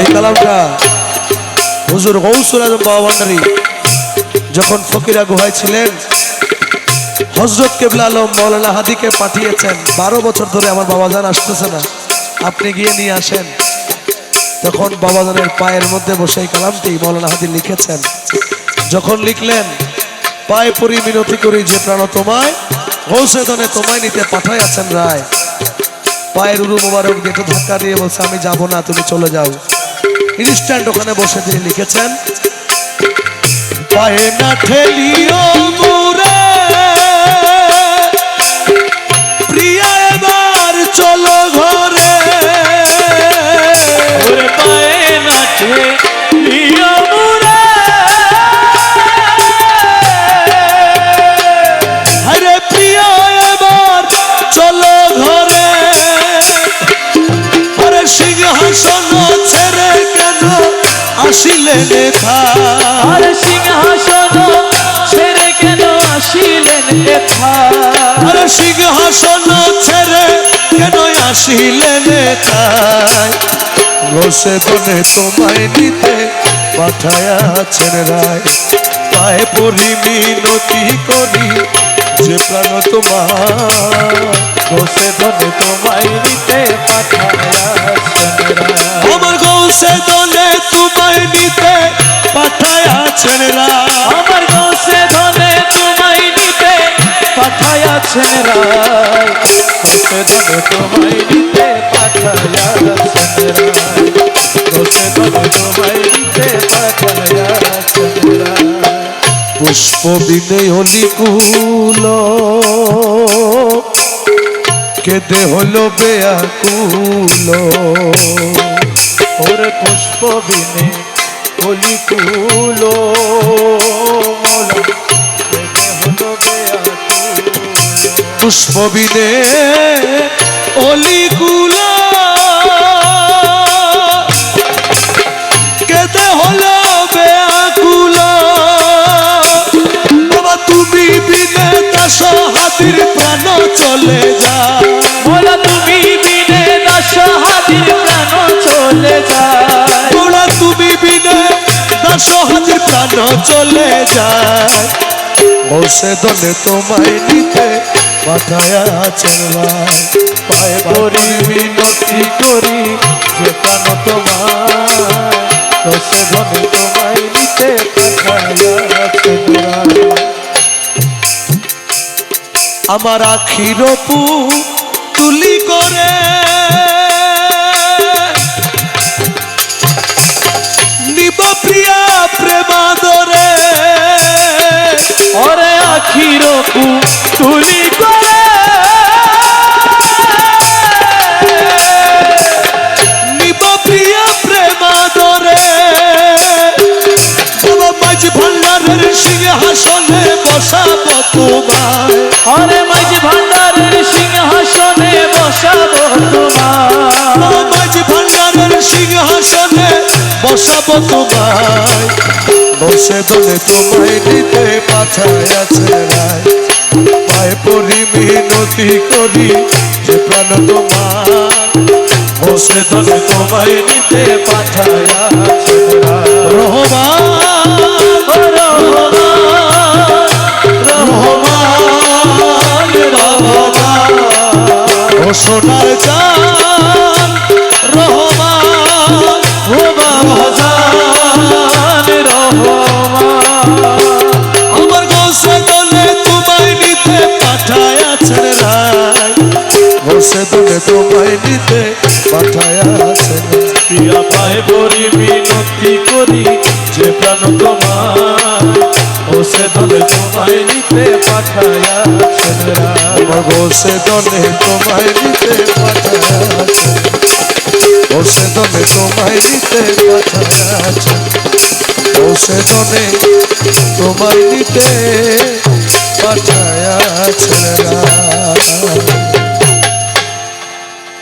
এই কালামটা হুজুর গৌসুল আজম বাবা ভান্ডারী যখন ফকিরা গুহায় ছিলেন হজরত কেবলা আলম মৌলানা হাদিকে পাঠিয়েছেন, বারো বছর ধরে আমার বাবাজান আসতেছে না, আপনি গিয়ে নিয়ে আসেন। তখন বাবাজানের পায়ের মধ্যে বসে এই কালামটি মৌলানা হাদি লিখেছেন। যখন লিখলেন, পায়ে পরি মিনতি করি যে প্রাণ তোমায় গৌসেদনে তোমায় নিতে পাঠাই আছেন রায়। পায়ের উরু মোবারক ধাক্কা দিয়ে বলছে, আমি যাব না, তুমি চলে যাও। ইনস্ট্যান্ট ওখানে বসে তিনি লিখেছেন, পায়ে না ঠেলিও আসিলে নেতা। আর সিংহাসন ছেড়ে কেন আসিলেন আরে সিংহাসন ছেড়ে কেন আসিলে নেতায় রসে বনে তোমায় নিতে পাঠায়াছেন রায়। পায়ে পড়ি মিনতি করি যে প্রাণ তোমার। বসে ধনে তোমায় নিতে পাঠায়াছেন রায়। আমার গৌসে দলে পাঠায়াছেন রায় বসে ধনে তোমায় নিতে পাঠায়াছেন রায় বসে ধনে তোমায় পুষ্প বিনে অলিকুল কেদে হলো বেয়াকুল ওরে পুষ্প বিনে কলিকুল পুষ্প বিনে অলিকুল কেদে হলো বেয়াকুল বাবা তুমি বিনে দাস হাতির প্রাণ চলে যা। বলা তুমি বিনে দাস হাতির প্রাণ চলে যায় তোরা তুমি বিনে দাস হাতির প্রাণ চলে যায় বসে দলে তোমায় নিতে পাঠায় আছেন পায়ে করি মিনতি করি, যে প্রাণ তোমার ধনে তোমায় নিতে পাঠায়াছেন রায়। আমার আখির পু তুলি করে। প্রেমাদরে। ওরে সিংহাসনে বসাবো তোমায়। ওরে মাঝ ভান্ডারের সিংহাসনে বসাবো বাবা মাঝ ভান্ডারের সিংহাসনে বসাবো তোমায়। বসে দলে তোমায় নিতে পাঠায় আছে রায়। পায়ে পড়ি মিনতি করি যে প্রাণ তোমার। বসে দলে তোমায় নিতে পাঠায়াছেন সোনার চান রহমান ও বাবাজান আমার গোসে দলে তোমায় নিতে পাঠায় আছেন রায়। গোসে দলে তোমায় আমার গোসে দলে তোমায় নিতে পাঠায় আছেন গোসে দলে তোমায় নিতে পাঠায় আছেন গোসে দলে তোমায় নিতে পাঠায় রায়